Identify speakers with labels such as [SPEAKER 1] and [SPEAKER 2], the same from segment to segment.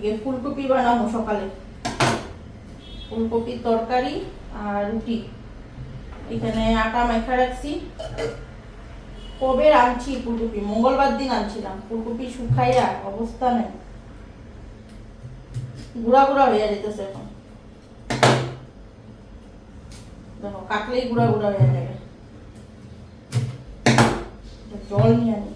[SPEAKER 1] ওইদিকে ফুলকপি বানাবো সকালে। ফুলকপির তরকারি আর রুটি। এখানে আটা মাখা রাখছি। কবে আনছি ফুলকপি? মঙ্গলবার দিন আনছিলাম। ফুলকপি শুকাইয়া অবস্থা নেই। গুড়া গুড়া হয়ে যেতেছে এখন। দেখো, কাটলেই গুড়া গুড়া হয়ে যাবে। জল নিয়ে আনি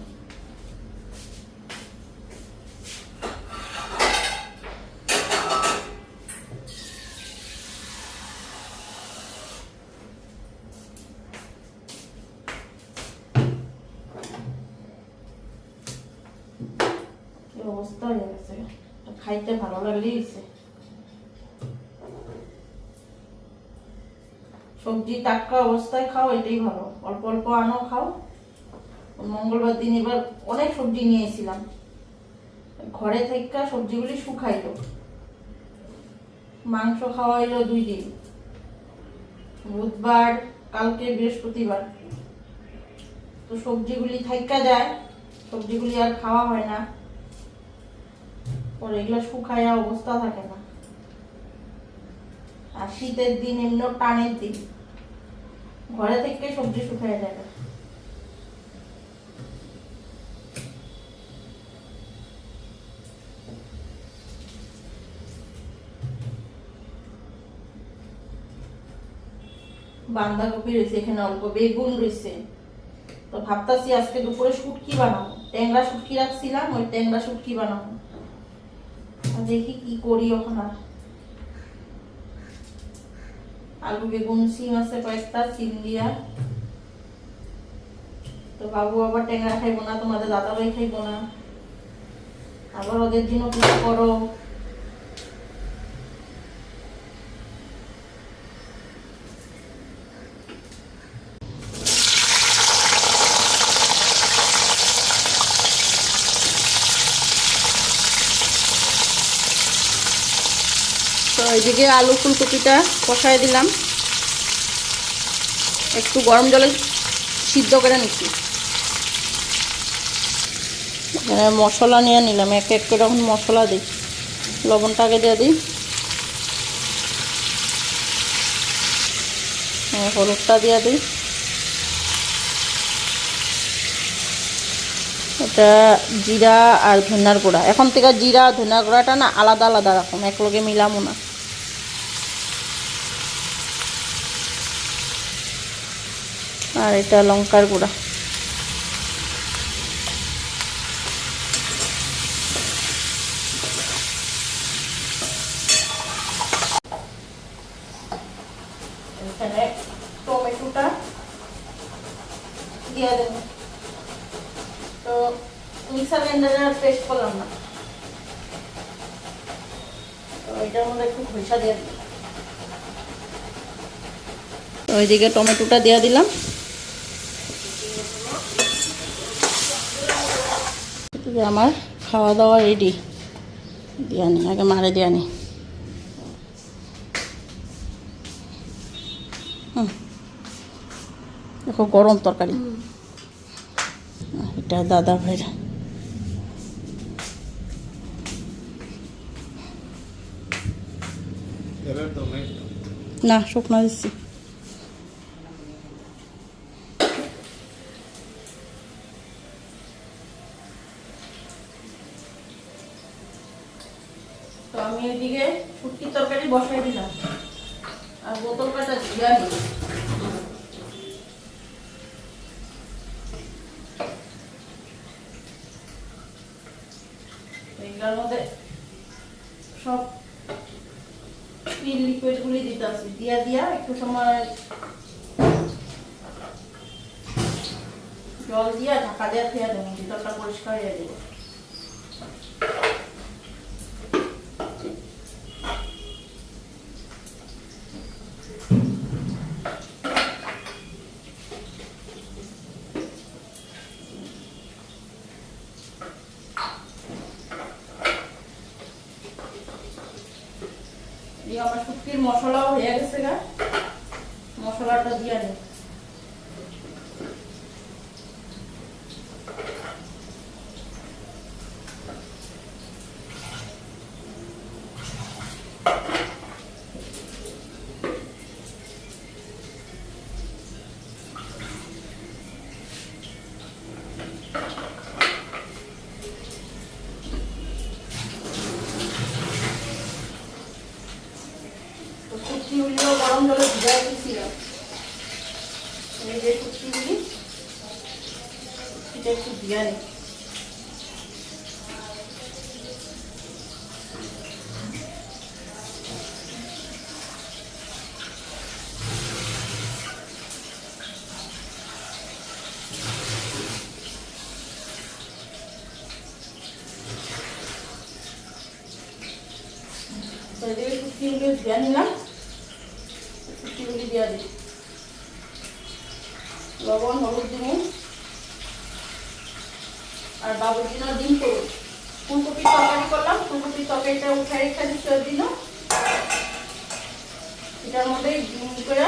[SPEAKER 1] কি অবস্থা হয়ে গেছে খাইতে ভালো লাগলেই। সবজি টাটকা অবস্থায় খাও, এটাই ভালো। অল্প অল্প আনো, খাও। মঙ্গলবার দিন এবার অনেক সবজি নিয়েছিলাম। ঘরে থেকে সবজিগুলি শুকাইলো। মাংস খাওয়া হইল দুই দিন। বুধবার, কালকে বৃহস্পতিবার। তো সবজিগুলি থাইকা যায়। সবজিগুলি আর খাওয়া হয় না। পরে এগুলো শুকায়া অবস্থা থাকে না। আর শীতের দিন এমনি টানের দিন। ঘরে থেকে সবজি শুকায় যায় না। বান্ধাকপি রয়েছে, এখানে অল্প বেগুন রয়েছে। তো ভাবতাছি আজকে দুপুরে শুটকি বানাবো। ট্যাংরা শুটকি রাখছিলাম, ওই ট্যাংরা শুটকি বানাবো। দেখি কি করি ওখানে। আলু, বেগুন সিম আছে কয়েকটা সিম দিয়া। তো বাবু আবার ট্যাংরা খাইবো না, তোমাদের দাদা ভাই খাইবো না। আবার ওদের জন্য কিছু করো? তো এইদিকে আলু ফুলকপিটা কষায় দিলাম। একটু গরম জলে সিদ্ধ করে নিচ্ছি। মশলা নিয়ে নিলাম, এক এক করে এখন মশলা দিই। লবণটা আগে দিয়ে দিই। হলুদটা দিয়ে দিই। এটা জিরা আর ধনিয়ার গুঁড়া। এখন থেকে জিরা আর ধনিয়ার গুঁড়াটা না আলাদা আলাদা রকম, একলগে মিলামো না। আর এটা লঙ্কার গুঁড়া। এখানে টমেটোটা দিয়ে দেবো। তো মিক্সার গ্রাইন্ডারে আর পেস্ট করলাম না। তো এটার মধ্যে একটু খোসা দিয়ে দিই ওইদিকে টমেটোটা দিয়ে দিলাম। এদিকে আমার খাওয়া দাওয়া রেডি দিয়ানি আগে মারে দিয়ে নি। হুম। দেখো গরম তরকারি। এটা দাদা ভাইরা না শুকনো দিচ্ছি তো আমি এদিকে শুটকির তরকারি বসাই দিলাম আর বোতল কাটা জিরানি এগুলোর মধ্যে সব স্টিল লিকুইডগুলি দিতে আছে দিয়া দিয়া একটু সময় জল দিয়া ঢাকা দিয়া খেয়ে দেবো, ভিতরটা পরিষ্কার হয়ে যাবে। এই আমার শুক্তির মশলাও হয়ে গেছে গা। মশলাটা দিয়ে নিই গরম জলে ভিজাই দিয়েছিলাম এই যে শুটকিগুলি এটা একটু দিয়ে নিই তো এদিকে শুটকিগুলি দিয়ে নিলাম শুটকিগুলি দেওয়া দিই লবণ, হলুদ দিব। আর বাবুর জন্য ডিম করুন ফুলকপির তরকারি করলাম, ফুলকপির তরকারিটা উঠে রেখে দিতে দিল। এটার মধ্যে ডিম করে,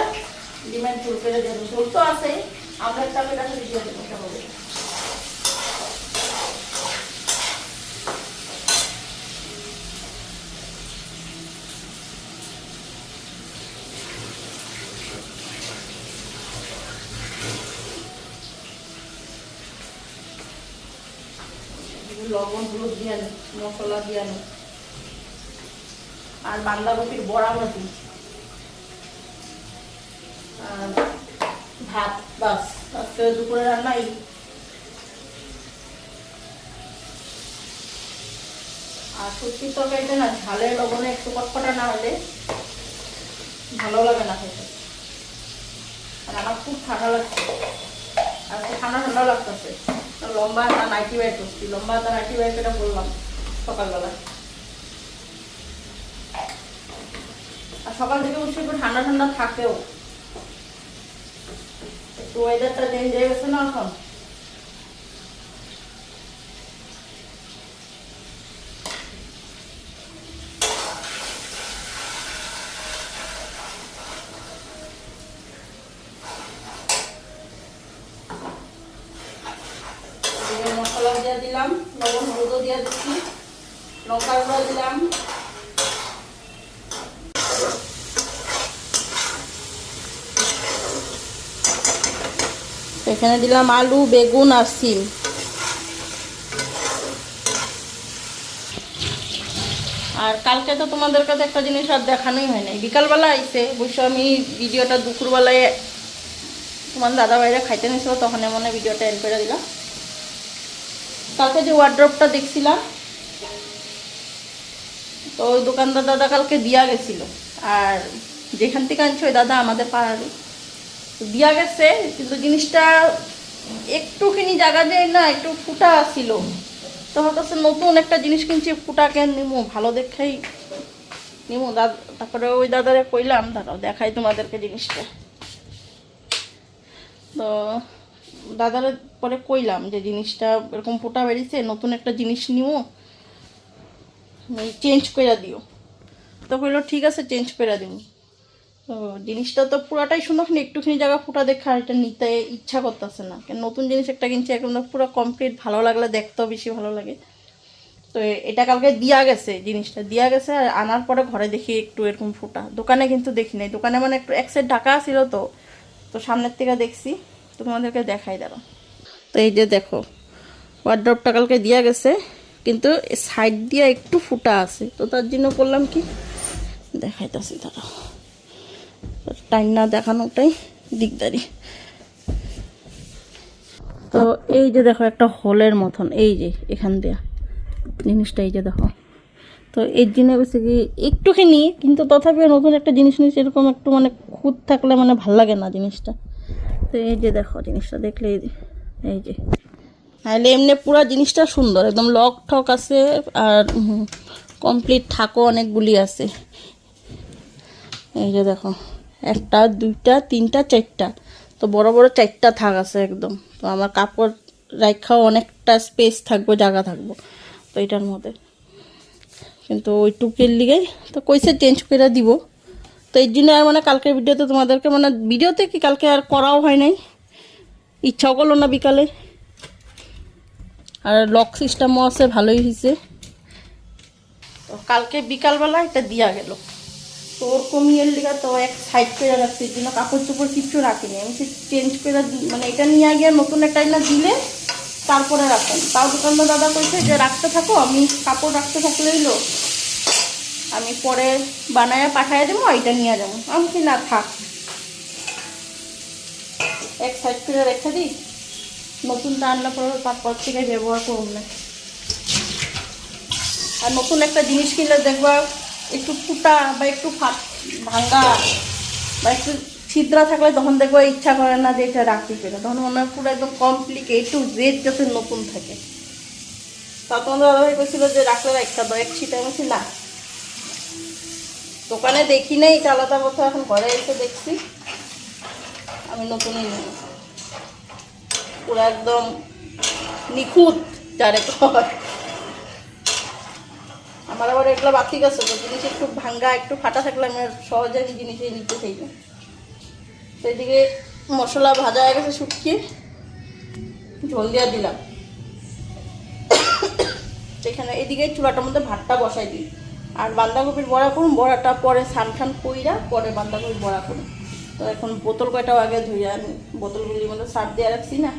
[SPEAKER 1] ডিমের চুল করে দেবো। ঝোল তো আছে, আমরা তাকে কাছে দিয়ে দেবো হবে। লবণ, হলুদ দিয়ে নি মশলা দিয়ে নি আর বান্ধাকপির বড়া ভাজি আর ভাত, বাস। আজকে দুপুরে রান্নাই আর সত্যি তরকারিটা না ঝালের লবণে একটু কটকটা না হলে ভালো লাগে না খেতে। আর আমার খুব ঠান্ডা লাগছে। আর ঠান্ডা ঠান্ডা লাগতেছে। লম্বা তা নাইটি বাইর করছি। লম্বা তা নাইটি বাইর এটা বললাম সকালবেলা। আর সকাল থেকে উঠে একটু ঠান্ডা ঠান্ডা থাকেও। একটু ওয়েদারটা চেঞ্জ হয়ে গেছে না এখন দিয়ে মশলা দিয়ে দিলাম লবণ হলুদও দিয়ে দিচ্ছি লঙ্কা গুঁড়ো দিলাম এখানে দিলাম আলু, বেগুন আর সিম। আর কালকে তো তোমাদের কাছে একটা জিনিস আর দেখানোই হয় নাই। বিকালবেলা আইসে অবশ্য আমি ভিডিওটা দুপুরবেলায় তোমার দাদা বাইরে খাইতে নিয়েছিল তখন এমন ভিডিওটা এড করে দিলাম। কালকে যে ওয়ার্ড্রপটা দেখছিলাম, তো ওই দোকানদার দাদা কালকে দিয়া গেছিল। আর যেখান থেকে আনছে ওই দাদা আমাদের পাড়ারই। দিয়া গেছে, কিন্তু জিনিসটা একটুখানি জায়গা যায় না, একটু ফুটা ছিল। তোমার কাছে নতুন একটা জিনিস কিনছি, ফুটা কেন নিমো ভালো দেখাই নিমো দাদা তারপরে ওই দাদারে কইলাম, দাঁড়াও, দেখাই তোমাদেরকে জিনিসটা। তো দাদারে পরে কইলাম যে জিনিসটা এরকম ফোটা বেরিয়েছে, নতুন একটা জিনিস নিও চেঞ্জ করে দিও। তো কইলো, ঠিক আছে চেঞ্জ করে দিব। তো জিনিসটা তো পুরাটাই সুন্দর কিন্তু একটুখানি জায়গা ফুটা দেখা এটা নিতে ইচ্ছা করতেছে না। কেন নতুন জিনিস একটা কিনছি একদম পুরো কমপ্লিট ভালো লাগলে দেখতেও বেশি ভালো লাগে। তো এটা কালকে দিয়া গেছে জিনিসটা, দিয়া গেছে আর আনার পরে ঘরে দেখি একটু এরকম ফুটা। দোকানে কিন্তু দেখি নাই, দোকানে মানে একটু এক সাইড ঢাকা ছিল তো তো সামনের থেকে দেখছি তোমাদেরকে দেখাই দাঁড়ো তো এই যে দেখো ওয়ার্ড্রপটা কালকে দিয়া গেছে, কিন্তু সাইড দিয়ে একটু ফুটা আছে, তো তার জন্য করলাম কি? দেখাইতেছি তারা টাইম না দেখানোটাই দিকদারি তো এই যে দেখো একটা হলের মতন, এই যে এখান দিয়ে। জিনিসটা এই যে দেখো। তো এর জন্য হচ্ছে কি একটুখানি, কিন্তু তথাপিও নতুন একটা জিনিস নিয়েছি এরকম একটু মানে খুঁত থাকলে মানে ভালো লাগে না জিনিসটা। তো এই যে দেখো জিনিসটা দেখলে এই যে এই যে। তাহলে এমনি পুরো জিনিসটা সুন্দর, একদম লক ঠক আছে আর কমপ্লিট থাকো অনেকগুলি আছে। এই যে দেখো। একটা, দুইটা, তিনটা, চারটা। তো বড় বড় চারটা থাক আছে একদম। তো আমার কাপড় রাখাও অনেকটা স্পেস থাকব, জায়গা থাকব। তো এটার মধ্যে। কিন্তু ওই টুকের লিগে তো কইসে চেঞ্জ করে দিব। তো এই জন্য আর মানে কালকের ভিডিওতে তোমাদেরকে মানে ভিডিওতে কি কালকে আর করাও হয় নাই? ইচ্ছাও করল না বিকালে। আর লক সিস্টেমও আছে, ভালোই হয়েছে তো কালকে বিকালবেলা এটা দিয়া গেল। তো ওর কমিয়ের লিগা তো এক সাইড করে রাখছি এই জন্য কাপড় চোপড় কিচ্ছু রাখিনি আমি চেঞ্জ করে মানে এটা নিয়ে গিয়ে নতুন একটা না দিলে তারপরে রাখেন তাও দোকানদার দাদা কইছে যে, রাখতে থাকো, আমি কাপড় রাখতে থাকলে হইল। আমি পরে বানায় পাঠায় দেবো এটা নিয়ে যাব। আমি কি না, থাক। এক সাইড করে রেখে দিই নতুনটা আনলে পরে তারপর থেকে ব্যবহার করুন না। আর নতুন একটা জিনিস কিনলে দেখবা একটু ফুটা বা একটু ভাঙ্গা বা একটু ছিদ্রা থাকলে তখন দেখব ইচ্ছা করে না যে এটা রাখতে পেরে। তখন মনে হয় পুরো একদম কমপ্লিট এ টু যাতে নতুন থাকে। তা তোমাদের দাদাভাই বলছিল যে রাখলে একটা দাও ছিটা। বলছি, না। দোকানে দেখি নেই, এটা আলাদা এখন ঘরে এসে দেখছি। আমি নতুনই পুরো একদম নিখুঁত যারে কয় আমার আবার এগুলো বাতিক আছে তো জিনিস একটু ভাঙ্গা, একটু ফাটা থাকলে আমি সহজে আমি জিনিস নিতে চাই না। তো এদিকে মশলা ভাজা হয়ে গেছে শুকিয়ে ঝোল দিয়া দিলাম। সেখানে এদিকে চুলাটার মধ্যে ভাতটা বসাই দিই। আর বাঁধাকপির বড়া করুন, বড়াটা পরে সান ঠান কইরা পরে বাঁধাকপির বড়া করুন। তো এখন বোতল কয়টাও আগে ধুইয়া আমি বোতলগুলির মধ্যে সার দিয়ে রাখছি না।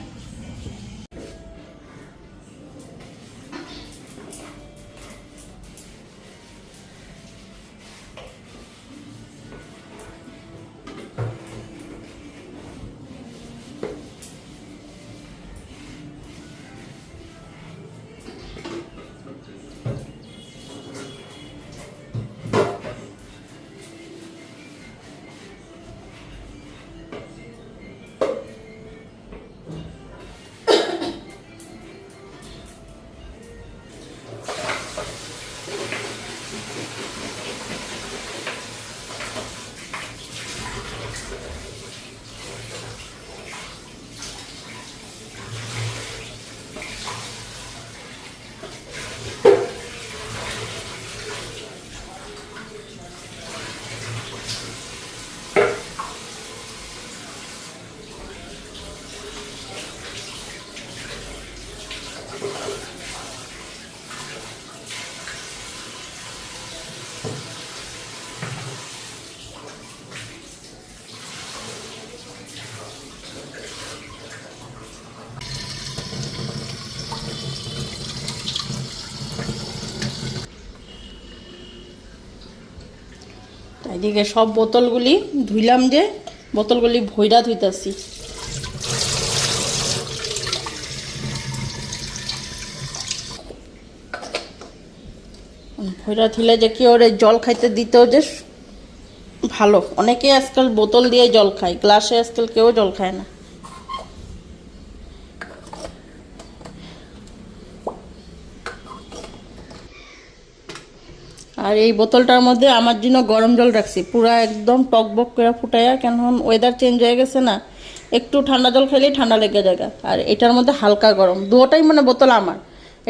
[SPEAKER 1] এদিকে সব বোতলগুলি ধুইলাম যে বোতলগুলি ভৈরা ধুইতাছি। ভৈরা ধুলে যে কি ওরে জল খাইতে দিতেও যে ভালো। অনেকে আজকাল বোতল দিয়ে জল খায়, গ্লাসে আজকাল কেউ জল খায় না। আর এই বোতলটার মধ্যে আমার জন্য গরম জল রাখছি। পুরো একদম টকবক করে ফুটাইয়া, কেন ওয়েদার চেঞ্জ হয়ে গেছে না, একটু ঠান্ডা জল খেলেই ঠান্ডা লেগে যায় আর এটার মধ্যে হালকা গরম, দুটাই মানে বোতল আমার।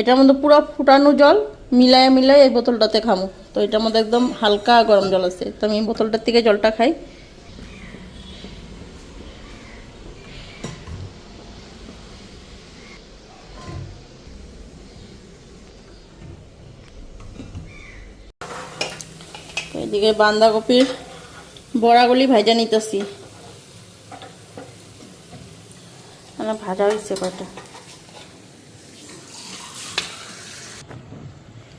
[SPEAKER 1] এটার মধ্যে পুরো ফুটানো জল মিলায় মিলায় এই বোতলটাতে খামো। তো এটার মধ্যে একদম হালকা গরম জল আছে। তো আমি বোতলটার থেকে জলটা খাই। এদিকে বাঁধাকপির বড়াগুলি ভাজা নিতেছি। ভাজা হয়েছে কয়টা?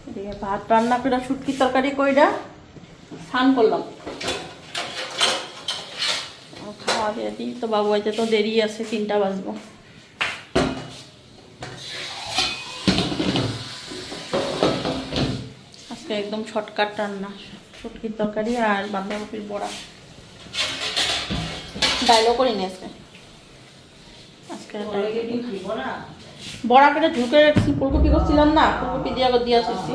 [SPEAKER 1] এদিকে ভাত, রান্না করে শুটকি তরকারি কইরা স্নান করলাম। খাওয়া দিয়ে দিই, তো বাবু আইতে তো দেরি আছে, তিনটা বাজবো। আজকে একদম শর্টকাট রান্না। শুটকির তরকারি আর বাঁধাকপির বড়া। ডাইলও করি নি আজকে আজকে বড়া করে ঝুঁকে রাখছি ফুলকপি করছিলাম না ফুলকপি দিয়ে আবার দিয়ে আসছি।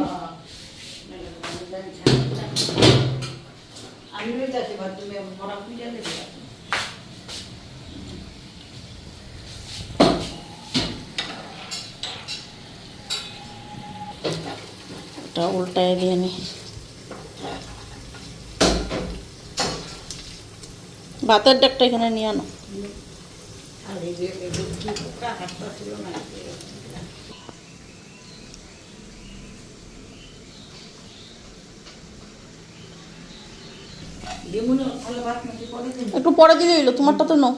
[SPEAKER 1] উল্টায় দিয়ে নি। ভাতের ডাকটা এখানে নিয়ে আনো।
[SPEAKER 2] না
[SPEAKER 1] একটু পরে দিলে তোমারটা তো নাও।